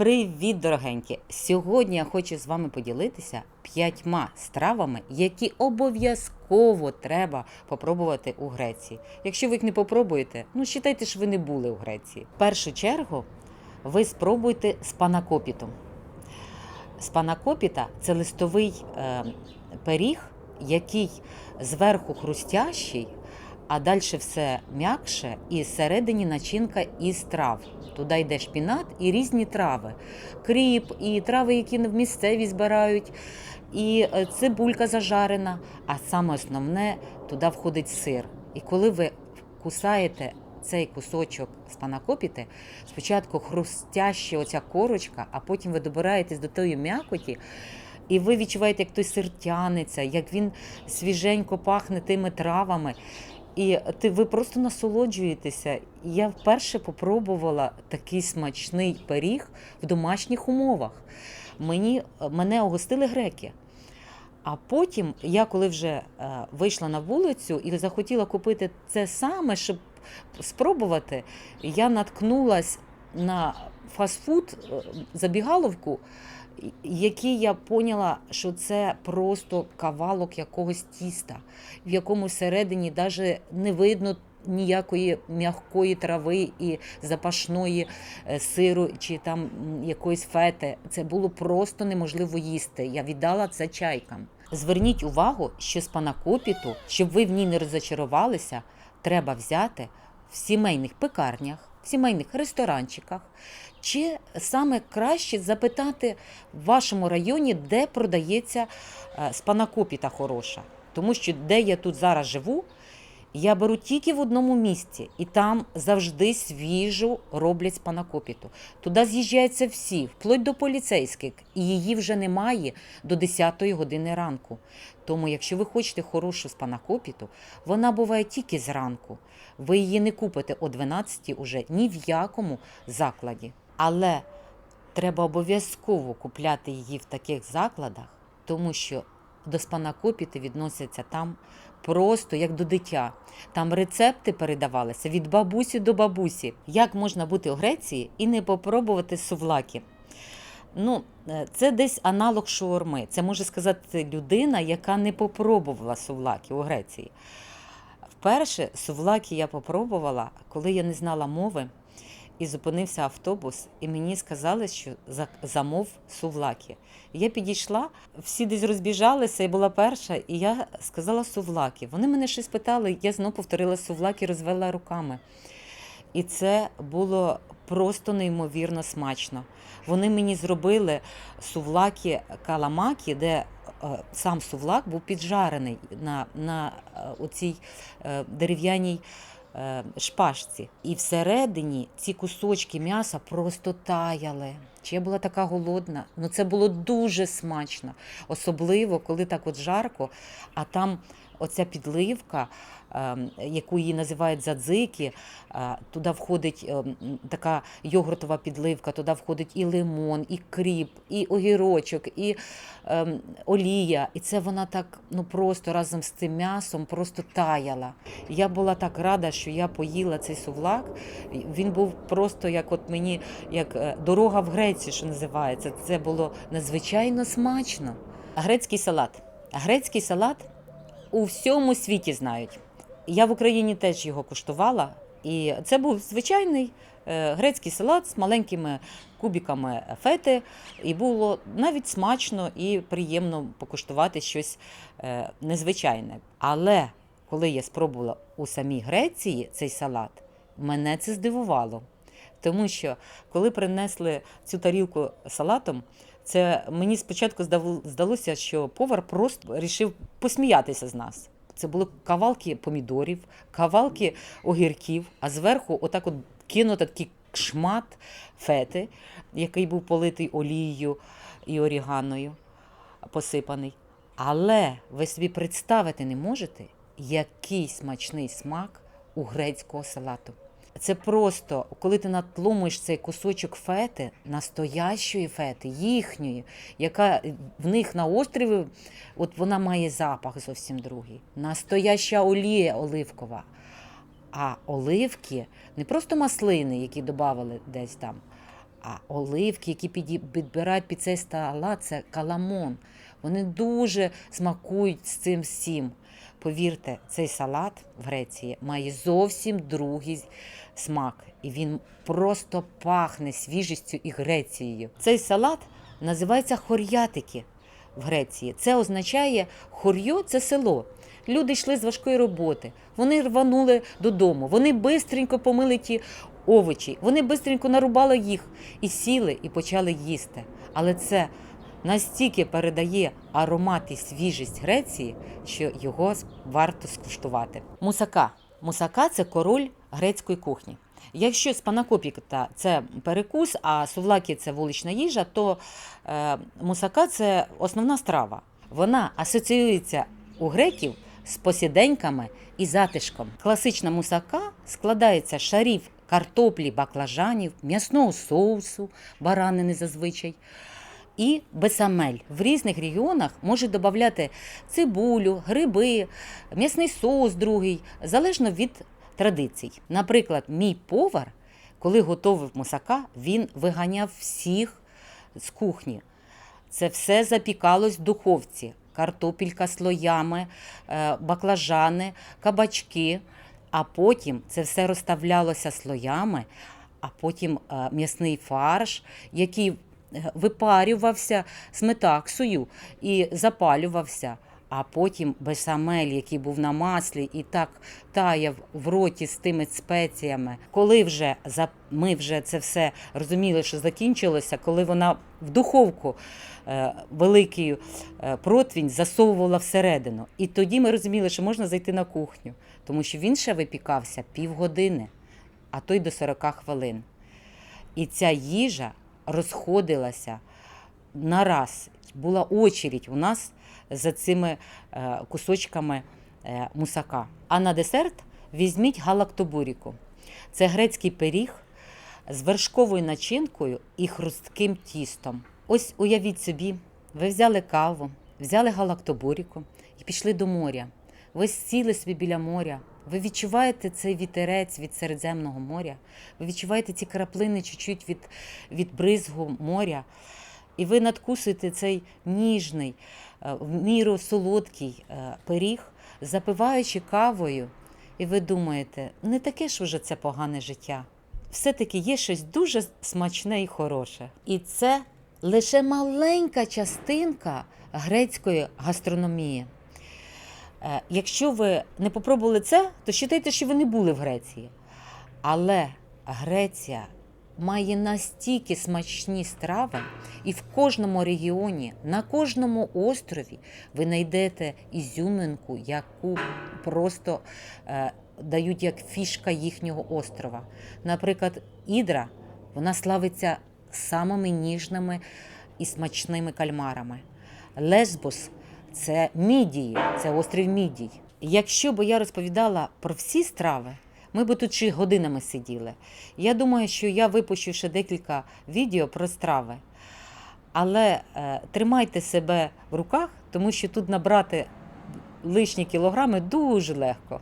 Привіт, дорогенькі! Сьогодні я хочу з вами поділитися п'ятьма стравами, які обов'язково треба попробувати у Греції. Якщо ви їх не попробуєте, ну вважайте, що ви не були у Греції. В першу чергу ви спробуйте спанакопіту. Спанакопіта це листовий е, пиріг, який зверху хрустящий, а далі все м'якше, і всередині начинка із трав. Туди йде шпінат і різні трави. Кріп, і трави, які в місцеві збирають, і е, цибулька зажарена. А саме основне, туди входить сир. І коли ви кусаєте цей кусочок спанакопіти, спочатку хрустяще оця корочка, а потім ви добираєтесь до тої м'якоті. І ви відчуваєте, як той сир тянеться, як він свіженько пахне тими травами. І ти ви просто насолоджуєтеся. Я вперше попробувала такий смачний пиріг в домашніх умовах. Мені, мене огостили греки. А потім, я коли вже е, вийшла на вулицю і захотіла купити це саме, щоб спробувати, я наткнулась на фастфуд е, забігаловку, який я поняла, що це просто кавалок якогось тіста, в якому всередині навіть не видно ніякої м'якої трави і запашної е, сиру чи там якоїсь фети. Це було просто неможливо їсти. Я віддала це чайкам. Зверніть увагу, що спанакопіту, щоб ви в ній не розочарувалися, треба взяти в сімейних пекарнях, в сімейних ресторанчиках, чи саме краще запитати в вашому районі, де продається е, спанакопіта хороша. Тому що де я тут зараз живу, я беру тільки в одному місці, і там завжди свіжу роблять спанакопіту. Туди з'їжджаються всі, вплоть до поліцейських, і її вже немає до 10-ї години ранку. Тому, якщо ви хочете хорошу спанакопіту, вона буває тільки зранку. Ви її не купите о 12-й уже ні в якому закладі. Але треба обов'язково купляти її в таких закладах, тому що до спанакопіти відносяться там просто як до дитя. Там рецепти передавалися від бабусі до бабусі. Як можна бути у Греції і не попробувати сувлаки? Ну, е, це десь аналог шаурми. Це може сказати людина, яка не попробувала сувлаки у Греції. Вперше сувлаки я попробувала, коли я не знала мови, і зупинився автобус, і мені сказали, що замов сувлаки. Я підійшла, всі десь розбіжалися, і була перша, і я сказала сувлаки. Вони мене щось питали, я знову повторила сувлаки, розвела руками. І це було просто неймовірно смачно. Вони мені зробили сувлаки каламакі, де е, сам сувлак був піджарений на, на оцій е, дерев'яній е, шпажці. І всередині ці кусочки м'яса просто таяли. Чи я була така голодна? Ну це було дуже смачно, особливо коли так от жарко, а там оця підливка, ем, яку її називають задзики, е, туди входить ем, така йогуртова підливка, туди входить і лимон, і кріп, і огірочок, і ем, олія. І це вона так ну просто разом з цим м'ясом просто таяла. Я була так рада, що я поїла цей сувлак. Він був просто як от мені, як е, дорога в Грецію, що називається. Це було надзвичайно смачно. Грецький салат. Грецький салат у всьому світі знають. Я в Україні теж його куштувала, і це був звичайний е, грецький салат з маленькими кубиками фети, і було навіть смачно і приємно покуштувати щось е, незвичайне. Але коли я спробувала у самій Греції цей салат, мене це здивувало. Тому що коли принесли цю тарілку салатом, це мені спочатку здалося, що повар просто вирішив посміятися з нас. Це були кавалки помідорів, кавалки огірків, а зверху отак от кинуто такий шмат фети, який був политий олією і оріганою посипаний. Але ви собі представити не можете, який смачний смак у грецького салату. Це просто, коли ти натлумуєш цей кусочок фети, настоящої фети, їхньої, яка в них на острові, от вона має запах зовсім другий. Настояща олія оливкова. А оливки не просто маслини, які додавали десь там, А оливки, які підбирають під цей салат, це каламон. Вони дуже смакують з цим всім. Повірте, цей салат в Греції має зовсім другий смак, і він просто пахне свіжістю і Грецією. Цей салат називається хор'ятики в Греції. Це означає хор'йо це село. Люди йшли з важкої роботи, вони рванули додому, вони бистренько помили ті овочі, вони бистренько нарубали їх і сіли, і почали їсти. Але це настільки передає аромат і свіжість Греції, що його варто скуштувати. Мусака. Мусака це король грецької кухні. Якщо спанакопіта це перекус, а сувлакі це вулична їжа, то е, мусака це основна страва. Вона асоціюється у греків з посіденьками і затишком. Класична мусака складається з шарів картоплі, баклажанів, м'ясного соусу, баранини зазвичай. І бесамель в різних регіонах можуть додати цибулю, гриби, м'ясний соус другий, залежно від традицій. Наприклад, мій повар, коли готовив мусака, він виганяв всіх з кухні. Це все запікалось в духовці. Картопілька слоями, е, баклажани, кабачки. А потім це все розставлялося слоями, а потім е, м'ясний фарш, який випарювався сметаксою і запалювався. А потім бесамель, який був на маслі, і так таяв в роті з тими спеціями. Коли вже ми вже це все розуміли, що закінчилося, коли вона в духовку е, великий е, засовувала всередину. І тоді ми розуміли, що можна зайти на кухню, тому що він ще випікався півгодини, а то й до 40 хвилин. І ця їжа розходилася на раз. Була очередь у нас за цими е, кусочками е, мусака. А на десерт візьміть галактобуріку. Це грецький пиріг з вершковою начинкою і хрустким тістом. Ось уявіть собі, ви взяли каву, взяли галактобуріку і пішли до моря. Ви сіли собі біля моря. Ви відчуваєте цей вітерець від Середземного моря, ви відчуваєте ці краплини чуть-чуть від, від бризгу моря. І ви надкусуєте цей ніжний, е, в міру солодкий е, пиріг, запиваючи кавою, і ви думаєте, не таке ж уже це погане життя. Все-таки є щось дуже смачне і хороше. І це лише маленька частинка грецької гастрономії. Е, Якщо ви не попробували це, то вважайте, що ви не були в Греції. Але Греція має настільки смачні страви, і в кожному регіоні, на кожному острові ви знайдете ізюминку, яку просто е, дають як фішка їхнього острова. Наприклад, Ідра вона славиться самими ніжними і смачними кальмарами. Лесбос це мідії, це острів мідій. Якщо б я розповідала про всі страви, ми б тут ще годинами сиділи. Я думаю, що я випущу ще декілька відео про страви. Але е, тримайте себе в руках, тому що тут набрати лишні кілограми дуже легко.